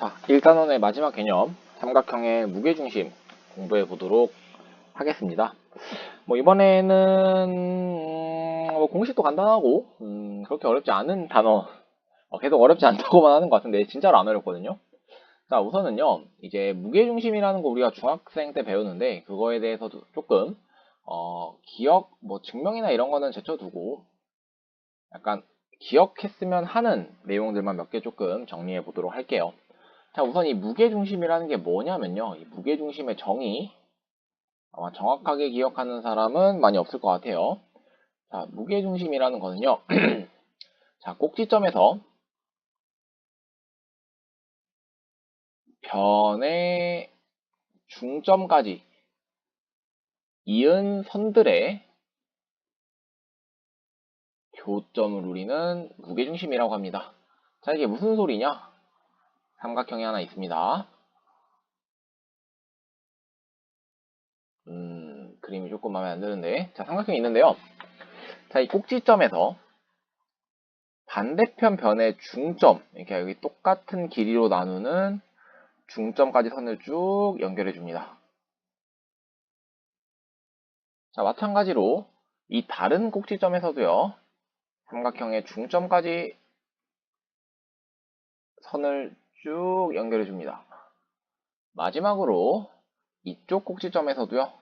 자, 1단원의 마지막 개념, 삼각형의 무게중심 공부해 보도록 하겠습니다. 뭐, 이번에는, 음, 뭐 공식도 간단하고, 음, 그렇게 어렵지 않은 단어, 어, 계속 어렵지 않다고만 하는 것 같은데, 진짜로 안 어렵거든요. 자, 우선은요, 이제 무게중심이라는 거 우리가 중학생 때 배우는데, 그거에 대해서도 조금, 어, 기억, 뭐, 증명이나 이런 거는 제쳐두고, 약간, 기억했으면 하는 내용들만 몇 개 조금 정리해 보도록 할게요. 자, 우선 이 무게중심이라는 게 뭐냐면요. 이 무게중심의 정의, 아마 정확하게 기억하는 사람은 많이 없을 것 같아요. 자, 무게중심이라는 거는요. 자, 꼭지점에서 변의 중점까지 이은 선들의 교점을 우리는 무게중심이라고 합니다. 자, 이게 무슨 소리냐? 삼각형이 하나 있습니다. 음, 그림이 조금 마음에 안 드는데. 자, 삼각형이 있는데요. 자, 이 꼭지점에서 반대편 변의 중점, 이렇게 여기 똑같은 길이로 나누는 중점까지 선을 쭉 연결해 줍니다. 자, 마찬가지로 이 다른 꼭지점에서도요. 삼각형의 중점까지 선을 쭉 연결해 줍니다. 마지막으로 이쪽 꼭지점에서도요.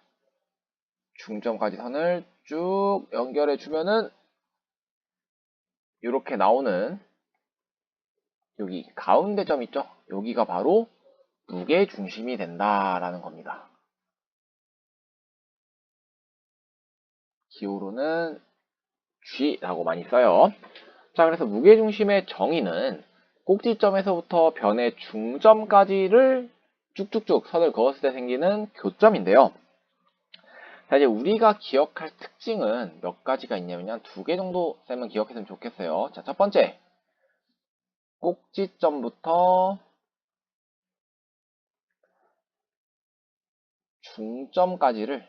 중점까지 선을 쭉 연결해 주면은 이렇게 나오는 여기 가운데 점 있죠? 여기가 바로 무게 중심이 된다라는 겁니다. 기호로는 G라고 많이 써요. 자, 그래서 무게 중심의 정의는 꼭지점에서부터 변의 중점까지를 쭉쭉쭉 선을 그었을 때 생기는 교점인데요. 자, 이제 우리가 기억할 특징은 몇 가지가 있냐면 두 개 정도 쌤은 기억했으면 좋겠어요. 자, 첫 번째. 꼭지점부터 중점까지를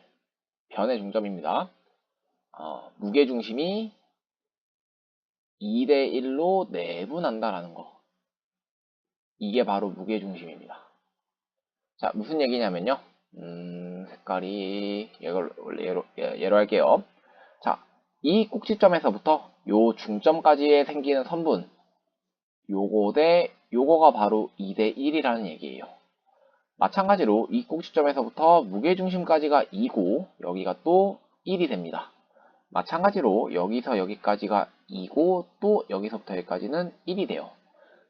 변의 중점입니다. 어, 무게중심이 2대1로 내분한다라는 거. 이게 바로 무게중심입니다. 자, 무슨 얘기냐면요. 음, 색깔이, 예로, 예로, 예로 할게요. 자, 이 꼭지점에서부터 요 중점까지에 생기는 선분, 요거 대 요거가 바로 2대 1이라는 얘기예요. 마찬가지로 이 꼭지점에서부터 무게중심까지가 2고, 여기가 또 1이 됩니다. 마찬가지로 여기서 여기까지가 2고, 또 여기서부터 여기까지는 1이 돼요.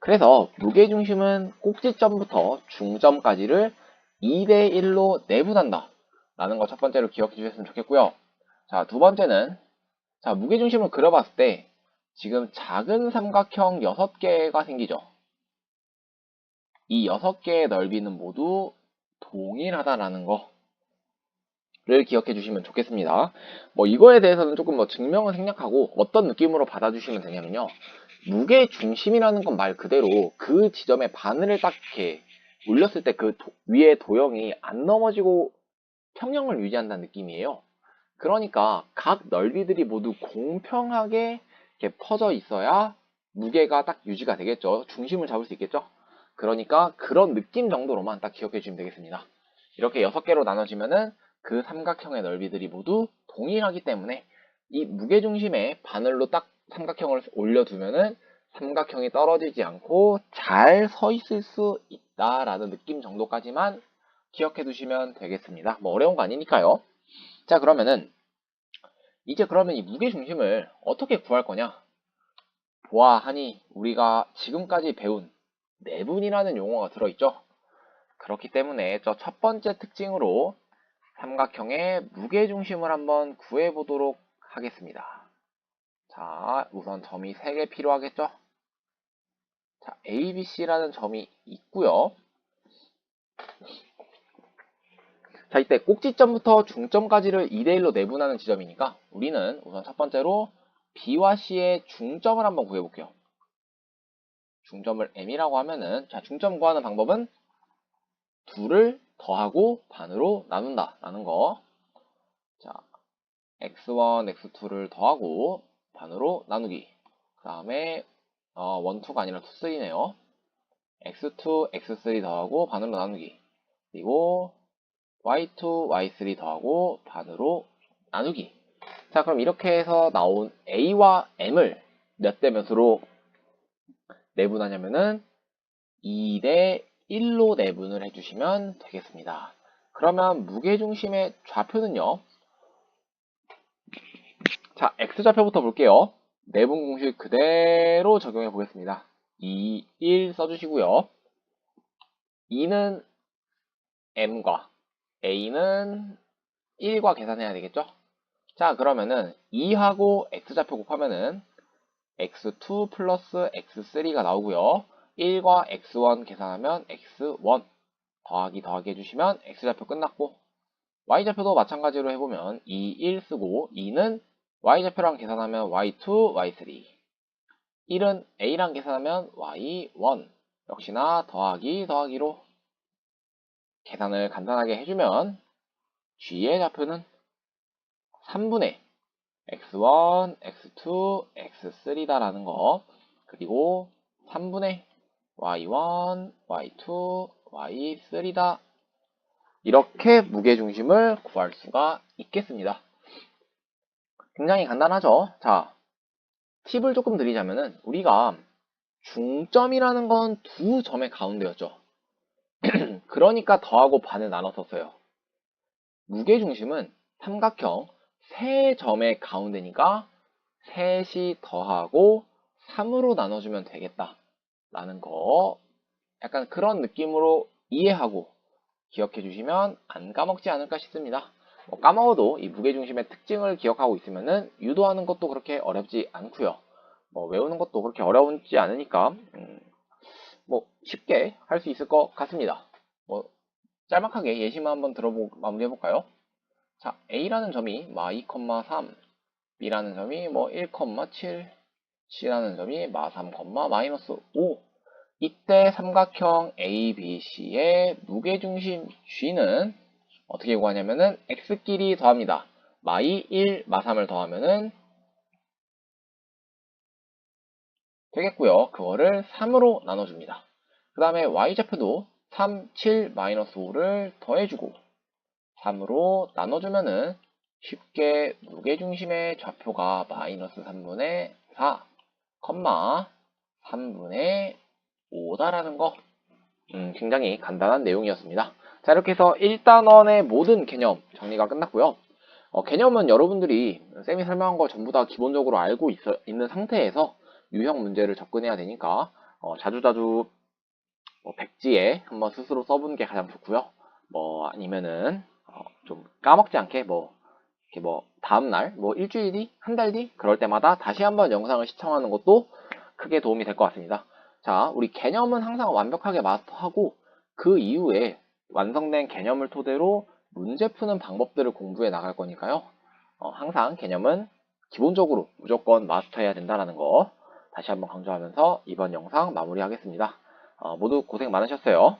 그래서 무게중심은 꼭지점부터 중점까지를 2대 1로 내분한다. 라는 거 첫 번째로 기억해 주셨으면 좋겠고요. 자, 두 번째는 자, 무게중심을 그려봤을 때 지금 작은 삼각형 6개가 생기죠. 이 6개의 넓이는 모두 동일하다라는 거를 기억해 주시면 좋겠습니다. 뭐 이거에 대해서는 조금 뭐 증명은 생략하고 어떤 느낌으로 받아주시면 되냐면요. 무게 중심이라는 건 말 그대로 그 지점에 바늘을 딱 이렇게 올렸을 때 그 위에 도형이 안 넘어지고 평형을 유지한다는 느낌이에요. 그러니까 각 넓이들이 모두 공평하게 이렇게 퍼져 있어야 무게가 딱 유지가 되겠죠. 중심을 잡을 수 있겠죠. 그러니까 그런 느낌 정도로만 딱 기억해 주시면 되겠습니다. 이렇게 6개로 나눠지면은 그 삼각형의 넓이들이 모두 동일하기 때문에 이 무게중심에 바늘로 딱 삼각형을 올려두면은 삼각형이 떨어지지 않고 잘 서 있을 수 있다라는 느낌 정도까지만 기억해 두시면 되겠습니다. 뭐 어려운 거 아니니까요. 자 그러면은 이제 그러면 이 무게중심을 어떻게 구할 거냐? 보아하니 우리가 지금까지 배운 내분이라는 용어가 들어있죠. 그렇기 때문에 저 첫 번째 특징으로 삼각형의 무게중심을 한번 구해보도록 하겠습니다. 자, 우선 점이 3개 필요하겠죠? 자, A, B, C라는 점이 있고요. 자, 이때 꼭지점부터 중점까지를 2대1로 내분하는 지점이니까 우리는 우선 첫 번째로 B와 C의 중점을 한번 구해볼게요. 중점을 M이라고 하면은 자, 중점 구하는 방법은 둘을 더하고 반으로 나눈다 라는 거. 자, x1, x2를 더하고 반으로 나누기. 그 다음에 어, 1, 2가 아니라 2, 3네요. x2, x3 더하고 반으로 나누기. 그리고 y2, y3 더하고 반으로 나누기. 자, 그럼 이렇게 해서 나온 a와 m을 몇 대 몇으로 내분하냐면은 2 대 1로 내분을 해주시면 되겠습니다. 그러면 무게중심의 좌표는요. 자, x좌표부터 볼게요. 내분 공식 그대로 적용해 보겠습니다. 2, 1 써주시고요. 2는 m과 a는 1과 계산해야 되겠죠? 자, 그러면은 2하고 x좌표 곱하면은 x2 플러스 x3가 나오고요. 1과 x1 계산하면 x1 더하기 더하기 해주시면 x좌표 끝났고 y좌표도 마찬가지로 해보면 2, 1 쓰고 2는 y좌표랑 계산하면 y2, y3 1은 a랑 계산하면 y1 역시나 더하기 더하기로 계산을 간단하게 해주면 g의 좌표는 3분의 x1, x2, x3다라는 거. 그리고 3분의 y1, y2, y3다. 이렇게 무게중심을 구할 수가 있겠습니다. 굉장히 간단하죠? 자, 팁을 조금 드리자면은 우리가 중점이라는 건 두 점의 가운데였죠. 그러니까 더하고 반을 나눴었어요. 무게중심은 삼각형 세 점의 가운데니까 셋이 더하고 3으로 나눠주면 되겠다. 라는 거 약간 그런 느낌으로 이해하고 기억해 주시면 안 까먹지 않을까 싶습니다. 뭐 까먹어도 이 무게중심의 특징을 기억하고 있으면은 유도하는 것도 그렇게 어렵지 않고요. 뭐 외우는 것도 그렇게 어려운지 않으니까 음, 뭐 쉽게 할 수 있을 것 같습니다. 뭐 짤막하게 예시만 한번 들어보고 마무리해 볼까요? 자, A라는 점이 마 2,3, B라는 점이 뭐 1,7, C라는 점이 마 3, 마이너스 5. 이때 삼각형 ABC의 무게중심 G는 어떻게 구하냐면은 X끼리 더합니다. 마2, 1, 마 3을 더하면은 되겠고요. 그거를 3으로 나눠줍니다. 그 다음에 Y좌표도 3, 7, 마이너스 5를 더해주고 3으로 나눠주면은 쉽게 무게중심의 좌표가 마이너스 3분의 4, 컴마 3분의 5다라는 거 음, 굉장히 간단한 내용이었습니다. 자 이렇게 해서 1단원의 모든 개념 정리가 끝났고요. 어, 개념은 여러분들이 쌤이 설명한 거 전부 다 기본적으로 알고 있어, 있는 상태에서 유형 문제를 접근해야 되니까 어, 자주자주 뭐 백지에 한번 스스로 써보는 게 가장 좋고요. 뭐 아니면은 어, 좀 까먹지 않게 뭐 이렇게 뭐 다음 날 뭐 일주일 뒤, 한 달 뒤 그럴 때마다 다시 한번 영상을 시청하는 것도 크게 도움이 될 것 같습니다. 자, 우리 개념은 항상 완벽하게 마스터하고 그 이후에 완성된 개념을 토대로 문제 푸는 방법들을 공부해 나갈 거니까요. 어, 항상 개념은 기본적으로 무조건 마스터해야 된다는 거 다시 한번 강조하면서 이번 영상 마무리하겠습니다. 어, 모두 고생 많으셨어요.